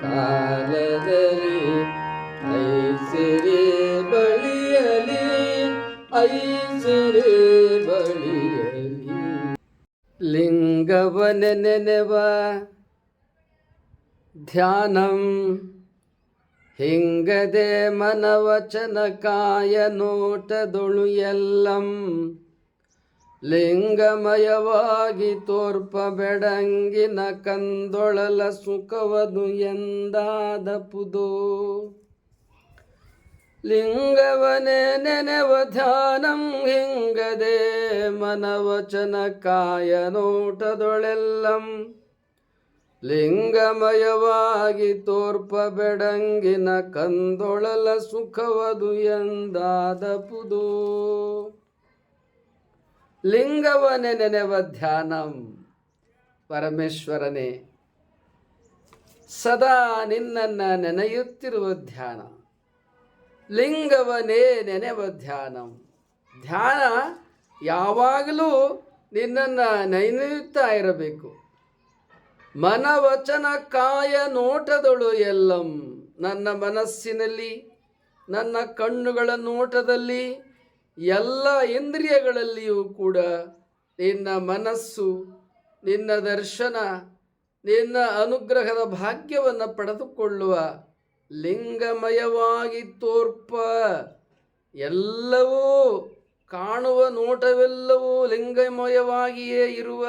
ಕಾಲದಲ್ಲಿ ಐಸಿರಿ ಬಳಿಯಲಿ ಐಸಿರಿ ಬಳಿಯಲಿ ಲಿಂಗವನ ನೆನೆವ ಧ್ಯಾನಂ ಹಿಂಗದೆ ಮನವಚನ ಕಾಯ ನೋಟದೊಳು ಎಲ್ಲಂ ಲಿಂಗಮಯವಾಗಿ ತೋರ್ಪ ಬೆಡಂಗಿನ ಕಂದೊಳಲ ಸುಖವದು ಎಂದಾದಪುದು. ಲಿಂಗವನೇ ನೆನೆವ ಧ್ಯಾನಂ ಹಿಂಗದೆ ಮನವಚನ ಕಾಯ ನೋಟದೊಳೆಲ್ಲಂ. ಲಿಂಗಮಯವಾಗಿ ತೋರ್ಪ ಬೆಡಂಗಿನ ಕಂದೊಳಲ ಸುಖವದು ಎಂದಾದಪುದು. ಲಿಂಗವನೆ ನೆನೆವ ಧ್ಯಾನಂ. ಪರಮೇಶ್ವರನೇ, ಸದಾ ನಿನ್ನನ್ನು ನೆನೆಯುತ್ತಿರುವ ಧ್ಯಾನ. ಲಿಂಗವನೇ ನೆನೆವ ಧ್ಯಾನಂ. ಧ್ಯಾನ ಯಾವಾಗಲೂ ನಿನ್ನನ್ನು ನೆನೆಯುತ್ತಾ ಇರಬೇಕು. ಮನವಚನ ಕಾಯ ನೋಟದಳು ಎಲ್ಲಂ. ನನ್ನ ಮನಸ್ಸಿನಲ್ಲಿ, ನನ್ನ ಕಣ್ಣುಗಳ ನೋಟದಲ್ಲಿ ಎಲ್ಲ ಇಂದ್ರಿಯಗಳಲ್ಲಿಯೂ ಕೂಡ ನಿನ್ನ ಮನಸ್ಸು, ನಿನ್ನ ದರ್ಶನ, ನಿನ್ನ ಅನುಗ್ರಹದ ಭಾಗ್ಯವನ್ನು ಪಡೆದುಕೊಳ್ಳುವ ಲಿಂಗಮಯವಾಗಿ ತೋರ್ಪ. ಎಲ್ಲವೂ ಕಾಣುವ ನೋಟವೆಲ್ಲವೂ ಲಿಂಗಮಯವಾಗಿಯೇ ಇರುವ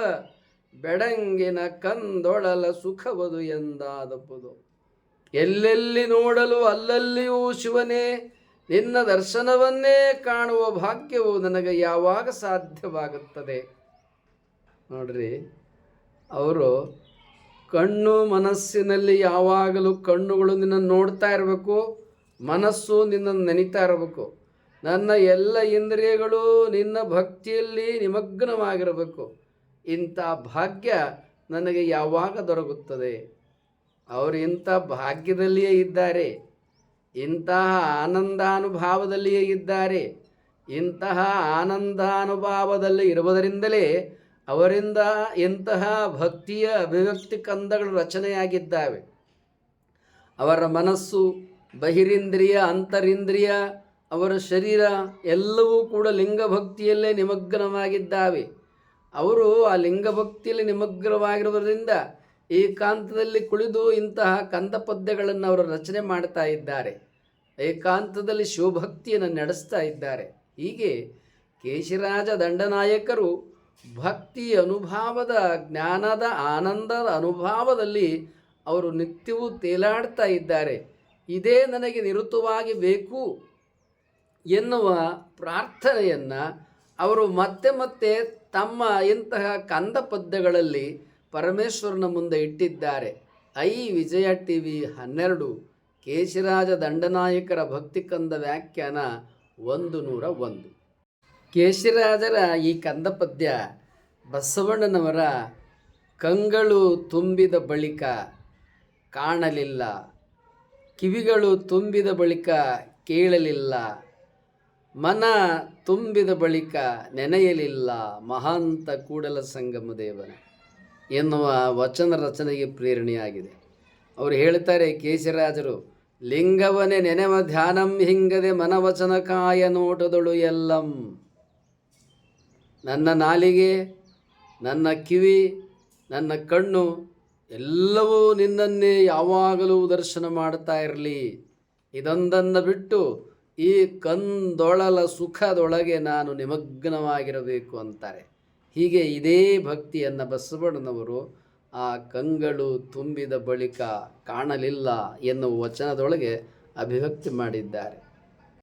ಬೆಡಂಗಿನ ಕಂದೊಳಲ ಸುಖವದು ಎಂದಾದಪುದು ಎಲ್ಲೆಲ್ಲಿ ನೋಡಲು ಅಲ್ಲಲ್ಲಿಯೂ ಶಿವನೇ ನಿನ್ನ ದರ್ಶನವನ್ನೇ ಕಾಣುವ ಭಾಗ್ಯವು ನನಗೆ ಯಾವಾಗ ಸಾಧ್ಯವಾಗುತ್ತದೆ? ನೋಡ್ರಿ, ಅವರು ಕಣ್ಣು ಮನಸ್ಸಿನಲ್ಲಿ ಯಾವಾಗಲೂ ಕಣ್ಣುಗಳು ನಿನ್ನನ್ನು ನೋಡ್ತಾ ಇರಬೇಕು, ಮನಸ್ಸು ನಿನ್ನನ್ನು ನೆನೀತಾ ಇರಬೇಕು. ನನ್ನ ಎಲ್ಲ ಇಂದ್ರಿಯಗಳು ನಿನ್ನ ಭಕ್ತಿಯಲ್ಲಿ ನಿಮಗ್ನವಾಗಿರಬೇಕು. ಇಂಥ ಭಾಗ್ಯ ನನಗೆ ಯಾವಾಗ ದೊರಕುತ್ತದೆ? ಅವರು ಇಂಥ ಭಾಗ್ಯದಲ್ಲಿಯೇ ಇದ್ದಾರೆ. ಇಂತಹ ಆನಂದಾನುಭಾವದಲ್ಲಿಯೇ ಇದ್ದಾರೆ. ಇಂತಹ ಆನಂದಾನುಭಾವದಲ್ಲಿ ಇರುವುದರಿಂದಲೇ ಅವರಿಂದ ಇಂತಹ ಭಕ್ತಿಯ ಅಭಿವ್ಯಕ್ತಿ ಕಂದಗಳು ರಚನೆಯಾಗಿದ್ದಾವೆ. ಅವರ ಮನಸ್ಸು, ಬಹಿರಿಂದ್ರಿಯ, ಅಂತರಿಂದ್ರಿಯ, ಅವರ ಶರೀರ ಎಲ್ಲವೂ ಕೂಡ ಲಿಂಗಭಕ್ತಿಯಲ್ಲೇ ನಿಮಗ್ನವಾಗಿದ್ದಾವೆ. ಅವರು ಆ ಲಿಂಗಭಕ್ತಿಯಲ್ಲಿ ನಿಮಗ್ನವಾಗಿರುವುದರಿಂದ ಏಕಾಂತದಲ್ಲಿ ಕುಳಿದು ಇಂತಹ ಕಂದ ಪದ್ಯಗಳನ್ನು ಅವರು ರಚನೆ ಮಾಡ್ತಾ ಇದ್ದಾರೆ. ಏಕಾಂತದಲ್ಲಿ ಶಿವಭಕ್ತಿಯನ್ನು ನಡೆಸ್ತಾ ಇದ್ದಾರೆ. ಹೀಗೆ ಕೇಶಿರಾಜ ದಂಡನಾಯಕರು ಭಕ್ತಿ ಅನುಭಾವದ, ಜ್ಞಾನದ, ಆನಂದದ ಅನುಭಾವದಲ್ಲಿ ಅವರು ನಿತ್ಯವೂ ತೇಲಾಡ್ತಾ ಇದ್ದಾರೆ. ಇದೇ ನನಗೆ ನಿರುತವಾಗಿ ಬೇಕು ಎನ್ನುವ ಪ್ರಾರ್ಥನೆಯನ್ನು ಅವರು ಮತ್ತೆ ಮತ್ತೆ ತಮ್ಮ ಇಂತಹ ಕಂದ ಪದ್ಯಗಳಲ್ಲಿ ಪರಮೇಶ್ವರನ ಮುಂದೆ ಇಟ್ಟಿದ್ದಾರೆ. ಐ ವಿಜಯ ಟಿ ವಿ ಹನ್ನೆರಡು. ಕೇಶಿರಾಜ ದಂಡನಾಯಕರ ಭಕ್ತಿ ಕಂದ ವ್ಯಾಖ್ಯಾನ ಒಂದು ನೂರ ಒಂದು. ಕೇಶಿರಾಜರ ಈ ಕಂದ ಪದ್ಯ ಬಸವಣ್ಣನವರ ಕಂಗಳು ತುಂಬಿದ ಬಳಿಕ ಕಾಣಲಿಲ್ಲ, ಕಿವಿಗಳು ತುಂಬಿದ ಬಳಿಕ ಕೇಳಲಿಲ್ಲ, ಮನ ತುಂಬಿದ ಬಳಿಕ ನೆನೆಯಲಿಲ್ಲ ಮಹಾಂತ ಕೂಡಲ ಸಂಗಮ ದೇವನ ಎನ್ನುವ ವಚನ ರಚನೆಗೆ ಪ್ರೇರಣೆಯಾಗಿದೆ. ಅವರು ಹೇಳ್ತಾರೆ, ಕೇಶರಾಜರು ಲಿಂಗವನೇ ನೆನೆವ ಧ್ಯಾನಂ ಹಿಂಗದೆ ಮನವಚನ ಕಾಯ ನೋಟದಳು ಎಲ್ಲಂ. ನನ್ನ ನಾಲಿಗೆ, ನನ್ನ ಕಿವಿ, ನನ್ನ ಕಣ್ಣು ಎಲ್ಲವೂ ನಿನ್ನನ್ನೇ ಯಾವಾಗಲೂ ದರ್ಶನ ಮಾಡ್ತಾ ಇರಲಿ. ಇದೊಂದನ್ನು ಬಿಟ್ಟು ಈ ಕಂದೊಳಲ ಸುಖದೊಳಗೆ ನಾನು ನಿಮಗ್ನವಾಗಿರಬೇಕು ಅಂತಾರೆ. ಹೀಗೆ ಇದೇ ಭಕ್ತಿಯನ್ನು ಬಸವಣ್ಣನವರು ಆ ಕಂಗಳು ತುಂಬಿದ ಬಳಿಕ ಕಾಣಲಿಲ್ಲ ಎನ್ನುವ ವಚನದೊಳಗೆ ಅಭಿವ್ಯಕ್ತಿ ಮಾಡಿದ್ದಾರೆ.